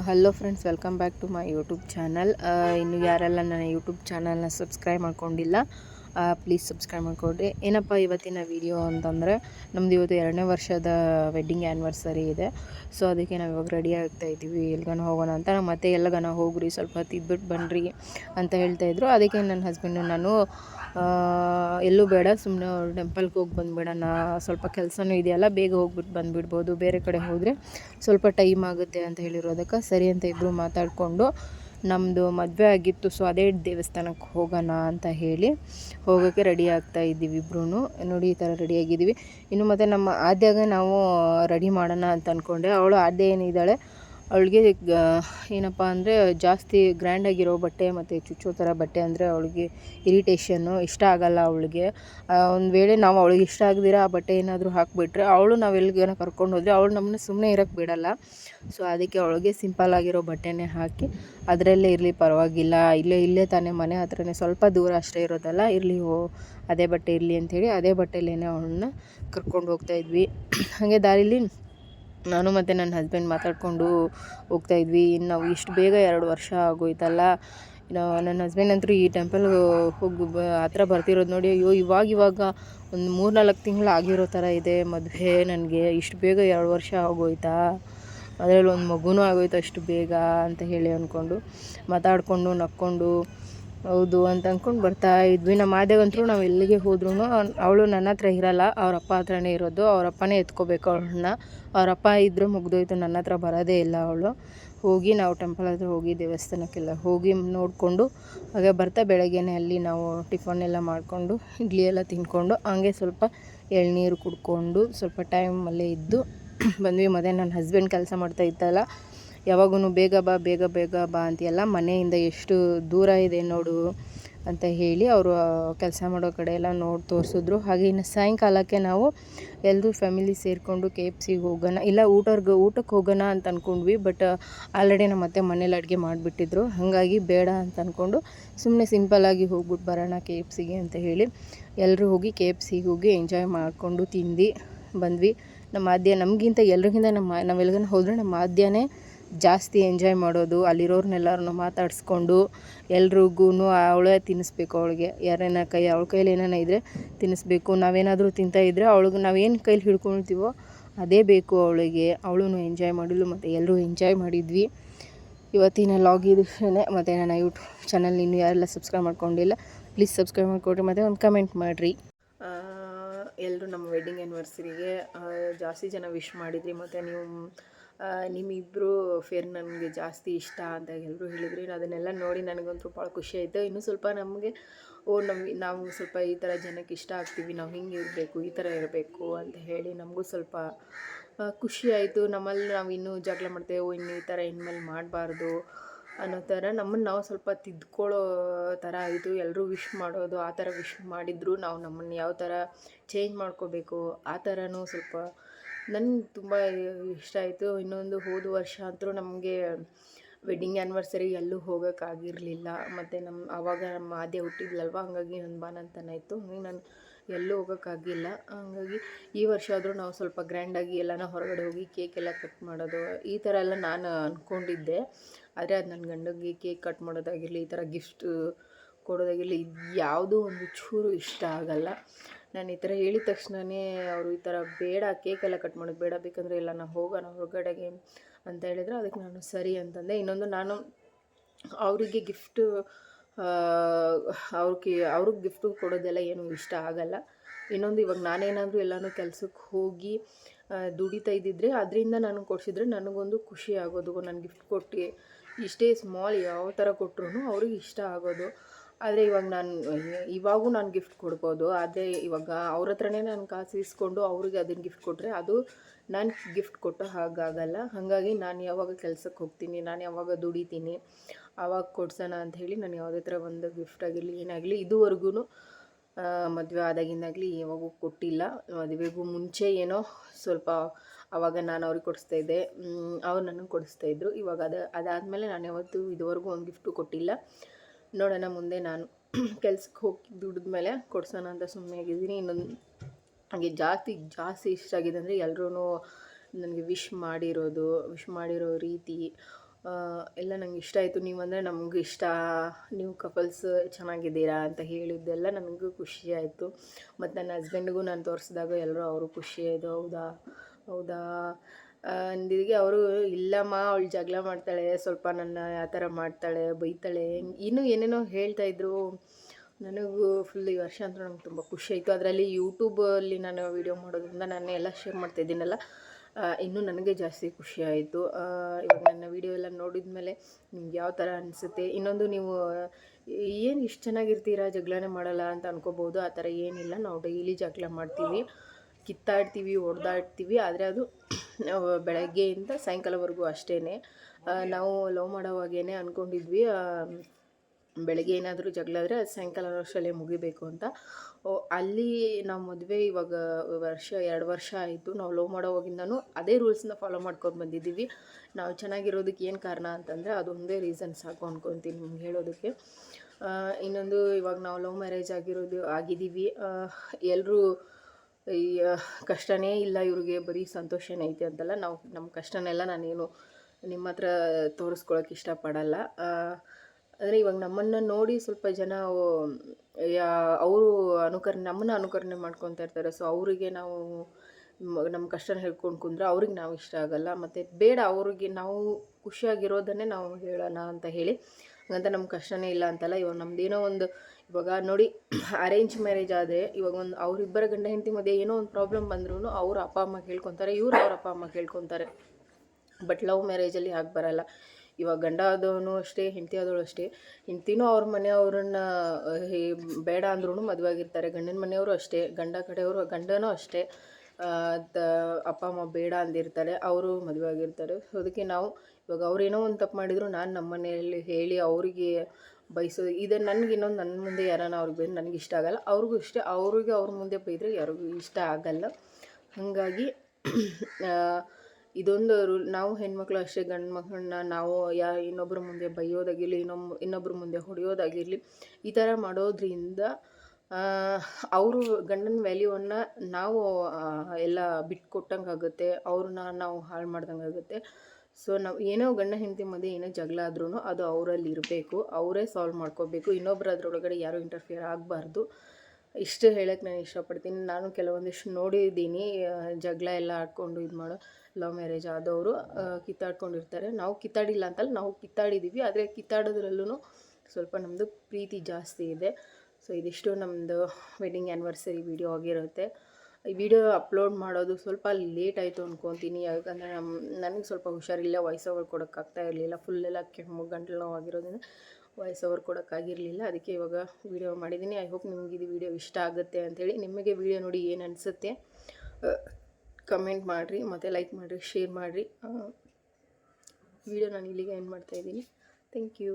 Hello friends welcome back to my YouTube channel ಇನ್ನು ಯಾರೆಲ್ಲ ನನ್ನ ಯೂಟ್ಯೂಬ್ ಚಾನಲ್ನ ಸಬ್ಸ್ಕ್ರೈಬ್ ಮಾಡ್ಕೊಂಡಿಲ್ಲ ಪ್ಲೀಸ್ ಸಬ್ಸ್ಕ್ರೈಬ್ ಮಾಡಿಕೊಡ್ರಿ. ಏನಪ್ಪ ಇವತ್ತಿನ ವಿಡಿಯೋ ಅಂತಂದರೆ ನಮ್ಮದು ಇವತ್ತು ಎರಡನೇ ವರ್ಷದ ವೆಡ್ಡಿಂಗ್ ಆ್ಯನಿವರ್ಸರಿ ಇದೆ. ಸೊ ಅದಕ್ಕೆ ನಾವು ಇವಾಗ ರೆಡಿ ಆಗ್ತಾ ಇದ್ದೀವಿ. ಎಲ್ಗನ ಹೋಗೋಣ ಅಂತ. ನಮ್ಮ ಮತ್ತೆ ಎಲ್ಗನ ಹೋಗ್ರಿ. ಸ್ವಲ್ಪ ಹೊತ್ತು ಇದ್ಬಿಟ್ಟು ಬನ್ನಿರಿ ಅಂತ ಹೇಳ್ತಾಯಿದ್ರು ಅದಕ್ಕೆ ನನ್ನ ಹಸ್ಬೆಂಡು ನಾನು ಎಲ್ಲೂ ಬೇಡ. ಸುಮ್ಮನೆ ಟೆಂಪಲ್ಗೆ ಹೋಗಿ ಬಂದುಬಿಡೋಣ. ಸ್ವಲ್ಪ ಕೆಲಸನೂ ಇದೆಯಲ್ಲ, ಬೇಗ ಹೋಗ್ಬಿಟ್ಟು ಬಂದುಬಿಡ್ಬೋದು. ಬೇರೆ ಕಡೆ ಹೋದರೆ ಸ್ವಲ್ಪ ಟೈಮ್ ಆಗುತ್ತೆ ಅಂತ ಹೇಳಿರೋದಕ್ಕೆ ಸರಿ ಅಂತ ಇಬ್ಬರು ಮಾತಾಡಿಕೊಂಡು ನಮ್ಮದು ಮದುವೆ ಆಗಿತ್ತು ಸೊ ಅದೇ ದೇವಸ್ಥಾನಕ್ಕೆ ಹೋಗೋಣ ಅಂತ ಹೇಳಿ ಹೋಗೋಕ್ಕೆ ರೆಡಿ ಆಗ್ತಾ ಇದ್ದೀವಿ ಇಬ್ರು ನೋಡಿ ಈ ಥರ ರೆಡಿ ಆಗಿದ್ದೀವಿ. ಇನ್ನು ಮತ್ತು ನಮ್ಮ ಆದ್ಯಾಗ ನಾವು ರೆಡಿ ಮಾಡೋಣ ಅಂತ ಅಂದ್ಕೊಂಡೆ ಅವಳು ಆದ್ಯ ಏನಿದ್ದಾಳೆ ಅವಳಿಗೆ ಏನಪ್ಪ ಅಂದರೆ ಜಾಸ್ತಿ ಗ್ರ್ಯಾಂಡಾಗಿರೋ ಬಟ್ಟೆ ಮತ್ತು ಚುಚ್ಚೋ ಥರ ಬಟ್ಟೆ ಅಂದರೆ ಅವಳಿಗೆ ಇರಿಟೇಷನ್ನು ಇಷ್ಟ ಆಗಲ್ಲ ಅವಳಿಗೆ. ಒಂದು ವೇಳೆ ನಾವು ಅವಳಿಗೆ ಇಷ್ಟ ಆಗದಿರ ಆ ಬಟ್ಟೆ ಏನಾದರೂ ಹಾಕಿಬಿಟ್ರೆ ಅವಳು ನಾವು ಎಲ್ಲಿಗಾನ ಕರ್ಕೊಂಡು ಹೋದರೆ ಅವಳು ನಮ್ಮನ್ನ ಸುಮ್ಮನೆ ಇರೋಕ್ಕೆ ಬಿಡಲ್ಲ. ಸೊ ಅದಕ್ಕೆ ಅವಳಿಗೆ ಸಿಂಪಲ್ ಆಗಿರೋ ಬಟ್ಟೆನೇ ಹಾಕಿ ಅದರಲ್ಲೇ ಇರಲಿ ಪರವಾಗಿಲ್ಲ. ಇಲ್ಲೇ ಇಲ್ಲೇ ತಾನೇ ಮನೆ ಹತ್ರನೇ ಸ್ವಲ್ಪ ದೂರ ಅಷ್ಟೇ ಇರೋದಲ್ಲ, ಇರಲಿ ಹೋ, ಅದೇ ಬಟ್ಟೆ ಇರಲಿ ಅಂಥೇಳಿ ಅದೇ ಬಟ್ಟೆಯಲ್ಲೇ ಅವಳನ್ನ ಕರ್ಕೊಂಡು ಹೋಗ್ತಾ ಇದ್ವಿ. ಹಾಗೆ ದಾರಿಲಿ ನಾನು ಮತ್ತು ನನ್ನ ಹಸ್ಬೆಂಡ್ ಮಾತಾಡಿಕೊಂಡು ಹೋಗ್ತಾ ಇದ್ವಿ. ಇನ್ನು ನಾವು ಇಷ್ಟು ಬೇಗ ಎರಡು ವರ್ಷ ಆಗೋಯ್ತಲ್ಲ. ಇನ್ನು ನನ್ನ ಹಸ್ಬೆಂಡ್ ಅಂತೂ ಈ ಟೆಂಪಲ್ ಹೋಗಿ, ಬ, ಹತ್ರ ಬರ್ತಿರೋದು ನೋಡಿ, ಅಯ್ಯೋ, ಇವಾಗ ಇವಾಗ ಒಂದು ಮೂರು ನಾಲ್ಕು ತಿಂಗಳು ಆಗಿರೋ ಥರ ಇದೆ ಮದುವೆ ನನಗೆ. ಇಷ್ಟು ಬೇಗ ಎರಡು ವರ್ಷ ಆಗೋಯ್ತಾ? ಅದರಲ್ಲಿ ಒಂದು ಮಗುನೂ ಆಗೋಯ್ತು ಅಷ್ಟು ಬೇಗ ಅಂತ ಹೇಳಿ ಅಂದ್ಕೊಂಡು ಮಾತಾಡಿಕೊಂಡು, ನಕ್ಕೊಂಡು ಹೌದು ಅಂತ ಅಂದ್ಕೊಂಡು ಬರ್ತಾ ಇದ್ವಿ. ನಮ್ಮ ಮಾದೇವಂತರು ನಾವು ಎಲ್ಲಿಗೆ ಹೋದ್ರೂ ಅವಳು ನನ್ನ ಹತ್ರ ಇರಲ್ಲ. ಅವ್ರ ಹತ್ರನೇ ಇರೋದು. ಅವರಪ್ಪನೇ ಎತ್ಕೋಬೇಕು ಅವಳನ್ನ. ಅವರಪ್ಪ ಇದ್ದರೂ ಮುಗ್ದೋಯ್ತು. ನನ್ನ ಹತ್ರ ಬರೋದೇ ಇಲ್ಲ ಅವಳು. ಹೋಗಿ ನಾವು ಟೆಂಪಲ್ ಹತ್ರ ಹೋಗಿ ದೇವಸ್ಥಾನಕ್ಕೆಲ್ಲ ಹೋಗಿ ನೋಡಿಕೊಂಡು, ಹಾಗೆ ಬರ್ತಾ ಬೆಳಗ್ಗೆನೇ ಅಲ್ಲಿ ನಾವು ಟಿಫನ್ ಎಲ್ಲ ಮಾಡಿಕೊಂಡು, ಇಡ್ಲಿ ಎಲ್ಲ ತಿಂದ್ಕೊಂಡು, ಹಂಗೆ ಸ್ವಲ್ಪ ಎಳ್ನೀರು ಕುಡ್ಕೊಂಡು ಸ್ವಲ್ಪ ಟೈಮಲ್ಲೇ ಇದ್ದು, ಬಂದ್ವಿ. ಮತ್ತು ನನ್ನ ಹಸ್ಬೆಂಡ್ ಕೆಲಸ ಮಾಡ್ತಾ ಇತ್ತಲ್ಲ. ಯಾವಾಗೂ ಬೇಗ ಬಾ, ಬೇಗ ಬೇಗ ಬಾ ಅಂತೀಯಲ್ಲ, ಮನೆಯಿಂದ ಎಷ್ಟು ದೂರ ಇದೆ ನೋಡು ಅಂತ ಹೇಳಿ ಅವರು ಕೆಲಸ ಮಾಡೋ ಕಡೆ ಎಲ್ಲ ನೋಡಿ ತೋರಿಸಿದ್ರು. ಹಾಗೆ ಇನ್ನು ಸಾಯಂಕಾಲಕ್ಕೆ ನಾವು ಎಲ್ಲರೂ ಫ್ಯಾಮಿಲಿ ಸೇರಿಕೊಂಡು ಕೆ ಎಫ್ ಸಿಗೆ ಹೋಗೋಣ, ಇಲ್ಲ ಊಟರ್ಗೆ, ಊಟಕ್ಕೆ ಹೋಗೋಣ ಅಂತ ಅಂದ್ಕೊಂಡ್ವಿ ಬಟ್ ಆಲ್ರೆಡಿ ನಮ್ಮ ಅತ್ತೆ ಮನೇಲಿ ಅಡುಗೆ ಮಾಡಿಬಿಟ್ಟಿದ್ರು. ಹಾಗಾಗಿ ಬೇಡ ಅಂತ ಅಂದ್ಕೊಂಡು ಸುಮ್ಮನೆ ಸಿಂಪಲ್ಲಾಗಿ ಹೋಗ್ಬಿಟ್ಟು ಬರೋಣ ಕೆ ಎಫ್ ಸಿಗೆ ಅಂತ ಹೇಳಿ ಎಲ್ಲರೂ ಹೋಗಿ ಕೆ ಎಫ್ ಸಿಗೆ ಹೋಗಿ ಎಂಜಾಯ್ ಮಾಡಿಕೊಂಡು ತಿಂದು ಬಂದ್ವಿ. ನಮ್ಮ ಆದ್ಯ ನಮಗಿಂತ ಎಲ್ರಿಗಿಂತ ನಮ್ಮ, ನಾವೆಲ್ಗನ ಹೋದರೆ ನಮ್ಮ ಆದ್ಯನೇ ಜಾಸ್ತಿ ಎಂಜಾಯ್ ಮಾಡೋದು ಅಲ್ಲಿರೋರ್ನೆಲ್ಲರನ್ನೂ ಮಾತಾಡಿಸ್ಕೊಂಡು ಎಲ್ರಿಗೂ ಅವಳೇ ತಿನ್ನಿಸ್ಬೇಕು ಅವಳಿಗೆ. ಯಾರೇನ ಕೈ, ಅವಳ ಕೈಲಿ ಏನೇನ ಇದ್ದರೆ ತಿನ್ನಿಸ್ಬೇಕು. ನಾವೇನಾದರೂ ತಿಂತಾ ಇದ್ದರೆ ಅವಳಿಗೆ ನಾವೇನು ಕೈಲಿ ಹಿಡ್ಕೊಳ್ತೀವೋ ಅದೇ ಬೇಕು ಅವಳಿಗೆ. ಅವಳು ಎಂಜಾಯ್ ಮಾಡಲು ಮತ್ತು ಎಲ್ಲರೂ ಎಂಜಾಯ್ ಮಾಡಿದ್ವಿ. ಇವತ್ತಿನ ಲಾಗ್ ಇಷ್ಟೇ ಮತ್ತು ನನ್ನ ಯೂಟ್ಯೂಬ್ ಚಾನಲ್ ಇನ್ನೂ ಯಾರೆಲ್ಲ ಸಬ್ಸ್ಕ್ರೈಬ್ ಮಾಡ್ಕೊಂಡಿಲ್ಲ ಪ್ಲೀಸ್ ಸಬ್ಸ್ಕ್ರೈಬ್ ಮಾಡಿಕೊಡ್ರಿ. ಮತ್ತು ಒಂದು ಕಮೆಂಟ್ ಮಾಡಿರಿ. ಎಲ್ಲರೂ ನಮ್ಮ ವೆಡ್ಡಿಂಗ್ ಆ್ಯನಿವರ್ಸರಿಗೆ ಜಾಸ್ತಿ ಜನ ವಿಶ್ ಮಾಡಿದ್ರಿ. ಮತ್ತು ನೀವು ನಿಮ್ಮಿಬ್ಬರು ಫೇರ್ ನನಗೆ ಜಾಸ್ತಿ ಇಷ್ಟ ಅಂತ ಎಲ್ಲರೂ ಹೇಳಿದ್ರಿ. ಅದನ್ನೆಲ್ಲ ನೋಡಿ ನನಗಂತೂ ಭಾಳ ಖುಷಿ ಆಯಿತು. ಇನ್ನೂ ಸ್ವಲ್ಪ ನಮಗೆ, ಓ ನಮ್ಗೆ ನಾವು ಸ್ವಲ್ಪ ಈ ಥರ ಜನಕ್ಕೆ ಇಷ್ಟ ಆಗ್ತೀವಿ, ನಾವು ಹಿಂಗೆ ಇರಬೇಕು, ಈ ಥರ ಇರಬೇಕು ಅಂತ ಹೇಳಿ ನಮಗೂ ಸ್ವಲ್ಪ ಖುಷಿ ಆಯಿತು. ನಮ್ಮಲ್ಲಿ ನಾವು ಇನ್ನೂ ಜಗಳ ಮಾಡ್ತೇವೆ ಇನ್ನು ಈ ಥರ ಇನ್ಮೇಲೆ ಮಾಡಬಾರ್ದು ಅನ್ನೋ ಥರ ನಮ್ಮನ್ನು ನಾವು ಸ್ವಲ್ಪ ತಿದ್ಕೊಳ್ಳೋ ಥರ ಆಯಿತು. ಎಲ್ಲರೂ ವಿಶ್ ಮಾಡೋದು, ಆ ಥರ ವಿಶ್ ಮಾಡಿದ್ರು. ನಾವು ನಮ್ಮನ್ನು ಯಾವ ಥರ ಚೇಂಜ್ ಮಾಡ್ಕೋಬೇಕು, ಆ ಥರನೂ ಸ್ವಲ್ಪ ನನಗೆ ತುಂಬ ಇಷ್ಟ ಆಯಿತು. ಇನ್ನೊಂದು ಹೋದ ವರ್ಷ ಅಂತೂ ನಮಗೆ ವೆಡ್ಡಿಂಗ್ ಆ್ಯನಿವರ್ಸರಿ ಎಲ್ಲೂ ಹೋಗೋಕ್ಕಾಗಿರಲಿಲ್ಲ. ಮತ್ತು ನಮ್ಮ ಆವಾಗ ನಮ್ಮ ಆದ್ಯ ಹುಟ್ಟಿದ್ಲಲ್ವ ಹಾಗಾಗಿ ನನ್ನ ಬಾನಂತನ ಇತ್ತು. ಹಂಗಾಗಿ ನಾನು ಎಲ್ಲೂ ಹೋಗೋಕ್ಕಾಗಿಲ್ಲ. ಹಂಗಾಗಿ ಈ ವರ್ಷ ಆದರೂ ನಾವು ಸ್ವಲ್ಪ ಗ್ರ್ಯಾಂಡಾಗಿ ಎಲ್ಲನ ಹೊರಗಡೆ ಹೋಗಿ ಕೇಕ್ ಎಲ್ಲ ಕಟ್ ಮಾಡೋದು, ಈ ಥರ ಎಲ್ಲ ನಾನು ಅಂದ್ಕೊಂಡಿದ್ದೆ ಆದರೆ ಅದು ನನ್ನ ಗಂಡಗೆ ಕೇಕ್ ಕಟ್ ಮಾಡೋದಾಗಿರಲಿ, ಈ ಥರ ಗಿಫ್ಟ್ ಕೊಡೋದಾಗಿರಲಿ, ಇದು ಯಾವುದೂ ಒಂದು ಚೂರು ಇಷ್ಟ ಆಗಲ್ಲ. ನಾನು ಈ ಥರ ಹೇಳಿದ ತಕ್ಷಣವೇ ಅವರು ಈ ಥರ ಬೇಡ ಕೇಕ್ ಎಲ್ಲ ಕಟ್ ಮಾಡೋದು ಬೇಡ, ಬೇಕಂದರೆ ಎಲ್ಲ ನಾವು ಹೋಗೋಣ ಹೊರಗಡೆಗೆ ಅಂತ ಹೇಳಿದ್ರು. ಅದಕ್ಕೆ ನಾನು ಸರಿ ಅಂತಂದೆ. ಇನ್ನೊಂದು ನಾನು ಅವರಿಗೆ ಗಿಫ್ಟು ಅವ್ರಿಗೆ ಅವ್ರಿಗೆ ಗಿಫ್ಟು ಕೊಡೋದೆಲ್ಲ ಏನೂ ಇಷ್ಟ ಆಗಲ್ಲ. ಇನ್ನೊಂದು ಇವಾಗ ನಾನೇನಾದರೂ ಎಲ್ಲನೂ ಕೆಲಸಕ್ಕೆ ಹೋಗಿ ದುಡಿತಾ ಇದ್ದಿದ್ರೆ ಅದರಿಂದ ನನಗೆ ಕೊಡಿಸಿದ್ರೆ ನನಗೊಂದು ಖುಷಿ ಆಗೋದು. ನಾನು ಗಿಫ್ಟ್ ಕೊಟ್ಟು ಇಷ್ಟೇ ಸ್ಮಾಲ್ ಯಾವ ಥರ ಕೊಟ್ರು ಅವ್ರಿಗೆ ಇಷ್ಟ ಆಗೋದು. ಆದರೆ ಇವಾಗ ನಾನು, ಇವಾಗೂ ನಾನು ಗಿಫ್ಟ್ ಕೊಡ್ಬೋದು. ಆದರೆ ಇವಾಗ ಅವ್ರ ಹತ್ರನೇ ನಾನು ಕಾಸು ಇಸ್ಕೊಂಡು ಅವ್ರಿಗೆ ಅದನ್ನು ಗಿಫ್ಟ್ ಕೊಟ್ಟರೆ ಅದು ನಾನು ಗಿಫ್ಟ್ ಕೊಟ್ಟು ಹಾಗಾಗಲ್ಲ. ಹಾಗಾಗಿ ನಾನು ಯಾವಾಗ ಕೆಲ್ಸಕ್ಕೆ ಹೋಗ್ತೀನಿ, ನಾನು ಯಾವಾಗ ದುಡಿತೀನಿ ಆವಾಗ ಕೊಡ್ಸೋಣ ಅಂತ ಹೇಳಿ ನಾನು ಯಾವುದೇ ಥರ ಒಂದು ಗಿಫ್ಟ್ ಆಗಿರಲಿ, ಏನಾಗಲಿ ಇದುವರೆಗೂ ಮದುವೆ ಆದಾಗಿಂದಾಗಲಿ ಯಾವಾಗೂ ಕೊಟ್ಟಿಲ್ಲ. ಮದುವೆಗೂ ಮುಂಚೆ ಏನೋ ಸ್ವಲ್ಪ ಆವಾಗ ನಾನು ಅವ್ರಿಗೆ ಕೊಡಿಸ್ತಾ ಇದ್ದೆ. ಅವ್ರು ನನಗೆ ಕೊಡಿಸ್ತಾ ಇದ್ರು. ಇವಾಗ ಅದು, ಅದಾದಮೇಲೆ ನಾನು ಯಾವತ್ತೂ ಇದುವರೆಗೂ ಒಂದು ಗಿಫ್ಟು ಕೊಟ್ಟಿಲ್ಲ. ನೋಡೋಣ ಮುಂದೆ ನಾನು ಕೆಲ್ಸಕ್ಕೆ ಹೋಗಿ ದುಡಿದ ಮೇಲೆ ಕೊಡ್ಸೋಣ ಅಂತ ಸುಮ್ಮನೆ ಆಗಿದ್ದೀನಿ. ಇನ್ನೊಂದು ಹಾಗೆ ಜಾಸ್ತಿ ಜಾಸ್ತಿ ಇಷ್ಟ ಆಗಿದೆ ಅಂದರೆ ಎಲ್ಲರೂ ನನಗೆ ವಿಶ್ ಮಾಡಿರೋದು ವಿಶ್ ಮಾಡಿರೋ ರೀತಿ ಎಲ್ಲ ನಂಗೆ ಇಷ್ಟ ಆಯಿತು. ನೀವಂದರೆ ನಮಗೂ ಇಷ್ಟ, ನೀವು ಕಪಲ್ಸ್ ಚೆನ್ನಾಗಿದ್ದೀರಾ ಅಂತ ಹೇಳಿದ್ದೆಲ್ಲ ನನಗೂ ಖುಷಿ ಆಯಿತು. ಮತ್ತು ನನ್ನ ಹಸ್ಬೆಂಡ್ಗೂ ನಾನು ತೋರಿಸಿದಾಗ ಎಲ್ಲರೂ ಅವರು ಖುಷಿ ಆಯಿತು. ಹೌದಾ ಹೌದಾ? ಅಂದಿದ್ದಕ್ಕೆ ಅವರು, ಇಲ್ಲಮ್ಮ, ಅವಳು ಜಗಳ ಮಾಡ್ತಾಳೆ, ಸ್ವಲ್ಪ ನನ್ನ ಆ ಥರ ಮಾಡ್ತಾಳೆ, ಬೈತಾಳೆ. ಇನ್ನೂ ಏನೇನೋ ಹೇಳ್ತಾ ಇದ್ರು. ನನಗೂ ಫುಲ್ ಈ ವರ್ಷ ಅಂತೂ ನಂಗೆ ತುಂಬ ಖುಷಿ ಆಯಿತು. ಅದರಲ್ಲಿ ಯೂಟ್ಯೂಬಲ್ಲಿ ನಾನು ವೀಡಿಯೋ ಮಾಡೋದ್ರಿಂದ ನಾನು ಎಲ್ಲ ಶೇರ್ ಮಾಡ್ತಾ ಇದ್ದೀನಲ್ಲ ಇನ್ನೂ ನನಗೆ ಜಾಸ್ತಿ ಖುಷಿ ಆಯಿತು. ಇವಾಗ ನನ್ನ ವೀಡಿಯೋ ಎಲ್ಲ ನೋಡಿದ ಮೇಲೆ ನಿಮ್ಗೆ ಯಾವ ಥರ ಅನಿಸುತ್ತೆ? ಇನ್ನೊಂದು ನೀವು, ಏನು ಇಷ್ಟು ಚೆನ್ನಾಗಿರ್ತೀರಾ, ಜಗಳನೇ ಮಾಡಲ್ಲ ಅಂತ ಅನ್ಕೋಬೋದು. ಆ ಥರ ಏನಿಲ್ಲ. ನಾವು ಡೈಲಿ ಜಗಳ ಮಾಡ್ತೀವಿ. ಕಿತ್ತಾಡ್ತೀವಿ ಹೊಡೆದಾಡ್ತೀವಿ ಆದರೆ ಅದು ಬೆಳಗ್ಗೆಯಿಂದ ಸಾಯಂಕಾಲವರೆಗೂ ಅಷ್ಟೇ ನಾವು ಲವ್ ಮಾಡೋವಾಗೇನೆ ಅಂದ್ಕೊಂಡಿದ್ವಿ ಬೆಳಗ್ಗೆ ಏನಾದರೂ ಜಗಳ ಆದರೆ ಅದು ಸಾಯಂಕಾಲ ವರ್ಷಲ್ಲೇ ಮುಗಿಬೇಕು ಅಂತ. ಅಲ್ಲಿ ನಾವು ಮದುವೆ ಇವಾಗ ವರ್ಷ, ಎರಡು ವರ್ಷ ಆಯಿತು. ನಾವು ಲವ್ ಮಾಡೋವಾಗಿಂದನೂ ಅದೇ ರೂಲ್ಸ್ನ ಫಾಲೋ ಮಾಡ್ಕೊಂಡು ಬಂದಿದ್ದೀವಿ. ನಾವು ಚೆನ್ನಾಗಿರೋದಕ್ಕೆ ಏನು ಕಾರಣ ಅಂತಂದರೆ ಅದೊಂದೇ ರೀಸನ್ ಸಾಕು ಅಂದ್ಕೊತೀನಿ ನಿಮ್ಗೆ ಹೇಳೋದಕ್ಕೆ. ಇನ್ನೊಂದು ಇವಾಗ ನಾವು ಲವ್ ಮ್ಯಾರೇಜ್ ಆಗಿರೋದು, ಆಗಿದ್ದೀವಿ. ಎಲ್ಲರೂ ಈ ಕಷ್ಟನೇ ಇಲ್ಲ ಇವ್ರಿಗೆ, ಬರೀ ಸಂತೋಷನೇ ಐತೆ ಅಂತಲ್ಲ ನಾವು ನಮ್ಮ ಕಷ್ಟನೆಲ್ಲ ನಾನೇನು ನಿಮ್ಮ ಹತ್ರ ತೋರಿಸ್ಕೊಳಕ್ಕೆ ಇಷ್ಟಪಡಲ್ಲ. ಅಂದರೆ ಇವಾಗ ನಮ್ಮನ್ನು ನೋಡಿ ಸ್ವಲ್ಪ ಜನ ಅವರು ಅನುಕರಣೆ ನಮ್ಮನ್ನು ಅನುಕರಣೆ ಮಾಡ್ಕೊತಾ ಇರ್ತಾರೆ. ಸೊ ಅವರಿಗೆ ನಾವು ನಮ್ಮ ಕಷ್ಟನ ಹೇಳ್ಕೊಂಡು ಕುಂದ್ರೆ ಅವ್ರಿಗೆ ನಾವು ಇಷ್ಟ ಆಗಲ್ಲ. ಮತ್ತು ಬೇಡ, ಅವ್ರಿಗೆ ನಾವು ಖುಷಿಯಾಗಿರೋದನ್ನೇ ನಾವು ಹೇಳೋಣ ಅಂತ ಹೇಳಿ. ಹಾಗಂತ ನಮ್ಮ ಕಷ್ಟನೇ ಇಲ್ಲ ಅಂತಲ್ಲ, ಇವಾಗ ನಮ್ಮದೇನೋ ಒಂದು ಇವಾಗ ನೋಡಿ ಅರೇಂಜ್ ಮ್ಯಾರೇಜ್ ಆದರೆ ಇವಾಗ ಒಂದು ಅವರಿಬ್ಬರ ಗಂಡ ಹೆಂಡತಿ ಮಧ್ಯೆ ಏನೋ ಒಂದು ಪ್ರಾಬ್ಲಮ್ ಬಂದ್ರೂ ಅವ್ರ ಅಪ್ಪ, ಅಮ್ಮ ಕೇಳ್ಕೊತಾರೆ, ಇವರು ಅವ್ರ ಅಪ್ಪ, ಅಮ್ಮ ಕೇಳ್ಕೊತಾರೆ. ಬಟ್ ಲವ್ ಮ್ಯಾರೇಜಲ್ಲಿ ಹಾಗೆ ಬರಲ್ಲ. ಇವಾಗ ಗಂಡ ಆದವನು ಅಷ್ಟೇ, ಹೆಂಡತಿ ಆದವಳು ಅಷ್ಟೇ, ಹೆಂಡ್ತಿನೂ ಅವ್ರ ಮನೆಯವ್ರನ್ನ ಬೇಡ ಅಂದ್ರೂ ಮದುವೆ ಆಗಿರ್ತಾರೆ ಗಂಡನ ಮನೆಯವರು ಅಷ್ಟೇ, ಗಂಡ ಕಡೆಯವರು, ಗಂಡನೂ ಅಷ್ಟೇ. ಅಪ್ಪ, ಅಮ್ಮ ಬೇಡ ಅಂದಿರ್ತಾರೆ, ಅವರು ಮದುವೆ ಆಗಿರ್ತಾರೆ ಸೊ ಅದಕ್ಕೆ ನಾವು ಇವಾಗ ಅವ್ರೇನೋ ಒಂದು ತಪ್ಪು ಮಾಡಿದ್ರು ನಾನು ನಮ್ಮ ಮನೆಯಲ್ಲಿ ಹೇಳಿ ಅವರಿಗೆ ಬೈಸೋದು ಇದೆ ನನಗೆ ಇನ್ನೊಂದು ನನ್ನ ಮುಂದೆ ಯಾರನ್ನ ಅವ್ರಿಗೆ ಬೈದ್ರೆ ನನಗೆ ಇಷ್ಟ ಆಗಲ್ಲ. ಅವ್ರಿಗೂ ಇಷ್ಟ, ಅವ್ರಿಗೆ ಅವ್ರ ಮುಂದೆ ಬೈದರೆ ಯಾರಿಗೂ ಇಷ್ಟ ಆಗಲ್ಲ. ಹಾಗಾಗಿ ಇದೊಂದು ರೂಲ್. ನಾವು ಹೆಣ್ಮಕ್ಳು ಅಷ್ಟೇ, ಗಂಡು ಮಕ್ಕಳನ್ನ ನಾವು ಯಾ ಇನ್ನೊಬ್ಬರ ಮುಂದೆ ಬೈಯೋದಾಗಿರಲಿ ಇನ್ನೊಬ್ಬ ಇನ್ನೊಬ್ಬರ ಮುಂದೆ ಹೊಡೆಯೋದಾಗಿರಲಿ, ಈ ಥರ ಮಾಡೋದ್ರಿಂದ ಅವರು ಗಂಡನ ವ್ಯಾಲ್ಯೂವನ್ನು ನಾವು ಎಲ್ಲ ಬಿಟ್ಕೊಟ್ಟಂಗೆ ಆಗುತ್ತೆ ಅವ್ರನ್ನ ನಾವು ಹಾಳು ಮಾಡ್ದಂಗೆ ಆಗುತ್ತೆ ಸೊ ನಾವು ಏನೋ ಗಂಡ ಹೆಂಡತಿ ಮಧ್ಯೆ ಏನೋ ಜಗಳ ಆದ್ರೂ ಅದು ಅವರಲ್ಲಿ ಇರಬೇಕು, ಅವರೇ ಸಾಲ್ವ್ ಮಾಡ್ಕೋಬೇಕು ಇನ್ನೊಬ್ರು ಅದರೊಳಗಡೆ ಯಾರೂ ಇಂಟರ್ಫಿಯರ್ ಆಗಬಾರ್ದು. ಇಷ್ಟು ಹೇಳೋಕ್ಕೆ ನಾನು ಇಷ್ಟಪಡ್ತೀನಿ. ನಾನು ಕೆಲವೊಂದಿಷ್ಟು ನೋಡಿದ್ದೀನಿ, ಜಗಳ ಎಲ್ಲ ಆಡ್ಕೊಂಡು ಇದು ಮಾಡೋ ಲವ್ ಮ್ಯಾರೇಜ್ ಆದವರು ಕಿತ್ತಾಡ್ಕೊಂಡಿರ್ತಾರೆ. ನಾವು ಕಿತ್ತಾಡಿಲ್ಲ ಅಂತಲ್ಲ, ನಾವು ಕಿತ್ತಾಡಿದ್ದೀವಿ ಆದರೆ ಕಿತ್ತಾಡೋದ್ರಲ್ಲೂ ಸ್ವಲ್ಪ ನಮ್ಮದು ಪ್ರೀತಿ ಜಾಸ್ತಿ ಇದೆ. ಸೊ ಇದಿಷ್ಟು ನಮ್ಮದು ವೆಡ್ಡಿಂಗ್ ಆ್ಯನಿವರ್ಸರಿ ವಿಡಿಯೋ ಆಗಿರುತ್ತೆ. ವಿಡಿಯೋ ಅಪ್ಲೋಡ್ ಮಾಡೋದು ಸ್ವಲ್ಪ ಲೇಟ್ ಆಯಿತು ಅಂದ್ಕೊತೀನಿ ಯಾಕಂದರೆ ನಮ್ಮ ನನಗೆ ಸ್ವಲ್ಪ ಹುಷಾರಿಲ್ಲ ವಾಯ್ಸ್ ಓವರ್ ಕೊಡೋಕ್ಕಾಗ್ತಾ ಇರಲಿಲ್ಲ. ಫುಲ್ಲೆಲ್ಲ ಕೆಮ್ಮು, ಗಂಟಲು ನೋವಾಗಿರೋದ್ರಿಂದ ವಾಯ್ಸ್ ಓವರ್ ಕೊಡೋಕ್ಕಾಗಿರಲಿಲ್ಲ ಅದಕ್ಕೆ ಇವಾಗ ವಿಡಿಯೋ ಮಾಡಿದ್ದೀನಿ ಐ ಹೋಪ್ ನಿಮ್ಗೆ ಇದು ವಿಡಿಯೋ ಇಷ್ಟ ಆಗುತ್ತೆ ಅಂಥೇಳಿ ನಿಮಗೆ ವಿಡಿಯೋ ನೋಡಿ ಏನು ಅನಿಸುತ್ತೆ ಕಮೆಂಟ್ ಮಾಡಿರಿ, ಮತ್ತು ಲೈಕ್ ಮಾಡಿರಿ ಶೇರ್ ಮಾಡಿರಿ. ವಿಡಿಯೋ ನಾನು ಇಲ್ಲಿಗೆ ಏನು ಮಾಡ್ತಾಯಿದ್ದೀನಿ ಥ್ಯಾಂಕ್ ಯು